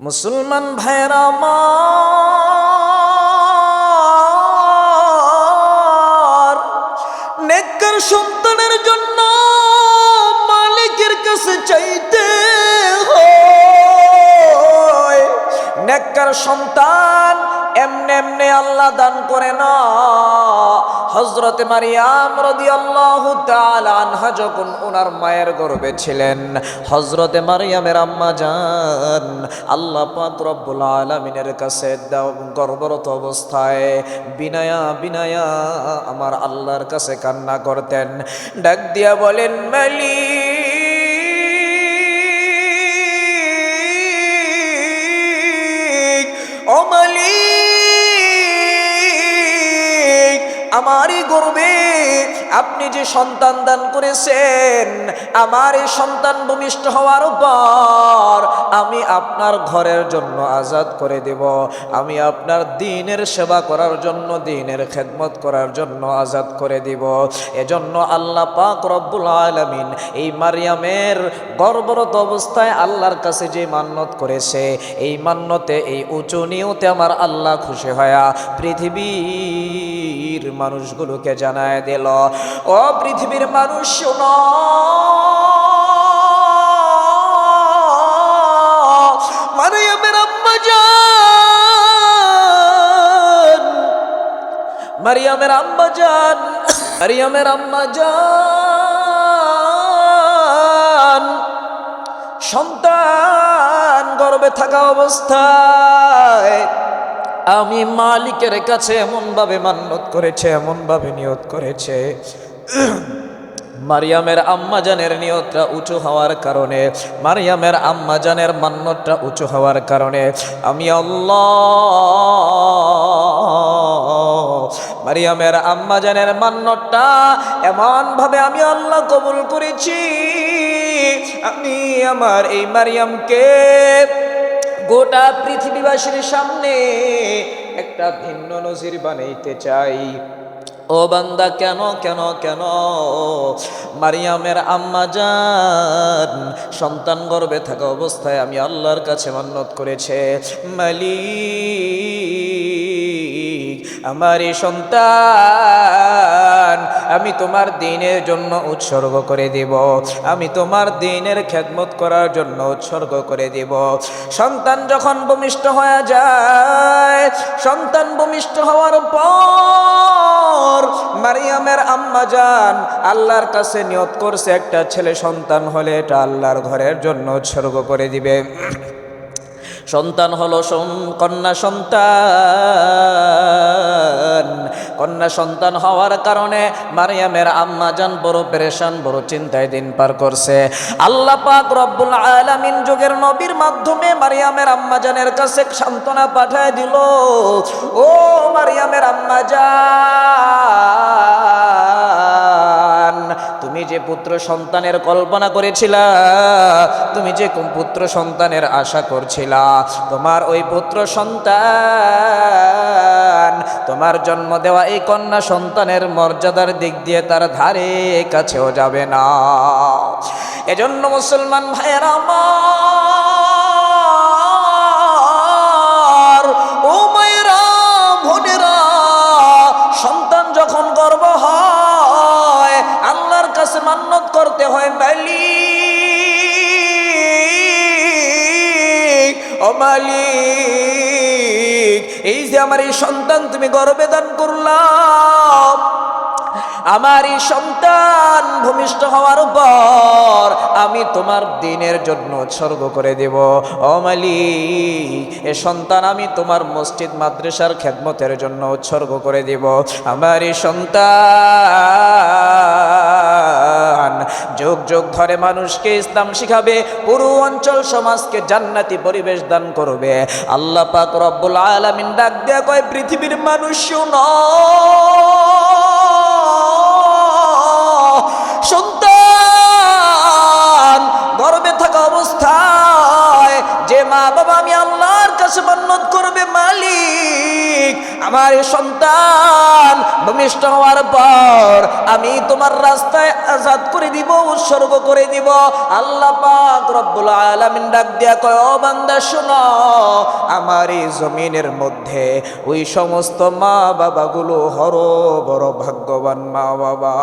মুসলমান ভাইরা আমার নেকর সন্তানের জন্য মালিকের কাছে চাইতে নেকর সন্তান এমনে এমনে আল্লাহ দান করে না। হজরতে মারিয়াম রদি আল্লাহ আনহা যখন ওনার মায়ের গর্বে ছিলেন হজরতে মারিয়ামের আম্মা যান, আল্লাহ পাক আলমিনের কাছে গর্ভরত অবস্থায় বিনায়া বিনায়া আমার আল্লাহর কাছে কান্না করতেন। ডাক দিয়া বলেন, মালিক আমারই গর্বে আপনি যে সন্তান দান করেছেন, আমার এই সন্তান ভূমিষ্ঠ হওয়ার পর আমি আপনার ঘরের জন্য আজাদ করে দেব। আমি আপনার দিনের সেবা করার জন্য, দিনের খেদমত করার জন্য আজাদ করে দিব। এজন্য আল্লাহ পাক রব্বুল আলমিন এই মারিয়ামের গর্ভরত অবস্থায় আল্লাহর কাছে যে মান্যত করেছে, এই মান্যতে এই উঁচু নিয়তে আমার আল্লাহ খুশি হয়া পৃথিবীর মানুষগুলোকে জানায় দিল, ও পৃথিবীর মানুষ মারিয়ামের আম্মা জান, মারিয়ামের আম্মা জান, সন্তান গর্বে থাকা অবস্থায় আমি মালিকের কাছে এমনভাবে মান্যত করেছে, এমনভাবে নিয়ত করেছে। মারিয়ামের আম্মাজানের নিয়তটা উঁচু হওয়ার কারণে, মারিয়ামের আম্মাজানের মান্যতটা উঁচু হওয়ার কারণে আমি আল্লাহ মারিয়ামের আম্মাজানের মান্যতটা এমনভাবে আমি আল্লাহ কবুল করেছি। আমি আমার এই মারিয়ামকে গোটা পৃথিবীবাসীর সামনে একটা ভিন্ন নজির বানাইতে চাই। ও বান্দা, কেন কেন কেন? মারিয়ামের আম্মা যান সন্তান গর্বে থাকা অবস্থায় আমি আল্লাহর কাছে মান্যত করেছে। মালিক, আমার সন্তান আমি তোমার দিনের জন্য উৎসর্গ করে দিব। আমি তোমার দিনের খেদমত করার জন্য উৎসর্গ করে দিব। সন্তান যখন ভূমিষ্ঠ হয়ে যায়, সন্তান ভূমিষ্ঠ হওয়ার পর মারিয়ামের আম্মা যান আল্লাহর কাছে নিয়ত করছে, একটা ছেলে সন্তান হলে এটা আল্লাহর ঘরের জন্য উৎসর্গ করে দিবে। সন্তান হলো কন্যা সন্তান। কন্যা সন্তান হওয়ার কারণে মারিয়ামের আম্মা যান বড় পেরেশান, বড় চিন্তায় দিন পার করছে। আল্লাহ পাক রব্বুল আলামিন যুগের নবীর মাধ্যমে মারিয়ামের আম্মা জানের কাছে সান্ত্বনা পাঠায় দিল। ও মারিয়ামের আম্মা জান, তুমি যে পুত্র সন্তানের কল্পনা করেছিলা, তুমি যে পুত্র সন্তানের আশা করছিলা, তোমার ওই পুত্র সন্তান তোমার জন্ম দেওয়া এই কন্যা সন্তানের মর্যাদার দিক দিয়ে তার ধারে কাছেও যাবে না। এজন্য মুসলমান ভাইয়ের আমার এই যে আমার এই সন্তান তুমি গর্বে দান করলাম আমার এই সন্তান ভূমিষ্ঠ হওয়ার পর আমি তোমার দিনের জন্য উৎসর্গ করে দেব। অমালি এ সন্তান আমি তোমার মসজিদ, মাদ্রাসার খেদমতের জন্য উৎসর্গ করে দেব। আমার এই সন্তান যোগ যোগ ধরে মানুষকে ইসলাম শিখাবে, পুরো অঞ্চল সমাজকে জান্নাতি পরিবেশ দান করবে। আল্লাহ পাক রব্বুল আলামিন ডাক দেয়া কয়, পৃথিবীর মানুষ শুনো। সন্তান, গর্বে থাকা অবস্থায় যে মা বাবা আমি আল্লাহর কাছে বন্নত করবে মালিক, আমার সন্তান ভূমিষ্ঠ হওয়ার পর আমি তোমার রাস্তায় আজাদ করে দিব, উৎসর্গ করে দিব। আল্লাহ পাক রব্বুল আলামিন ডাক দিয়া কয় বান্দা, শোনো, আমার এই জমিনের মধ্যে ওই সমস্ত মা বাবাগুলো হর, বড় ভাগ্যবান মা বাবা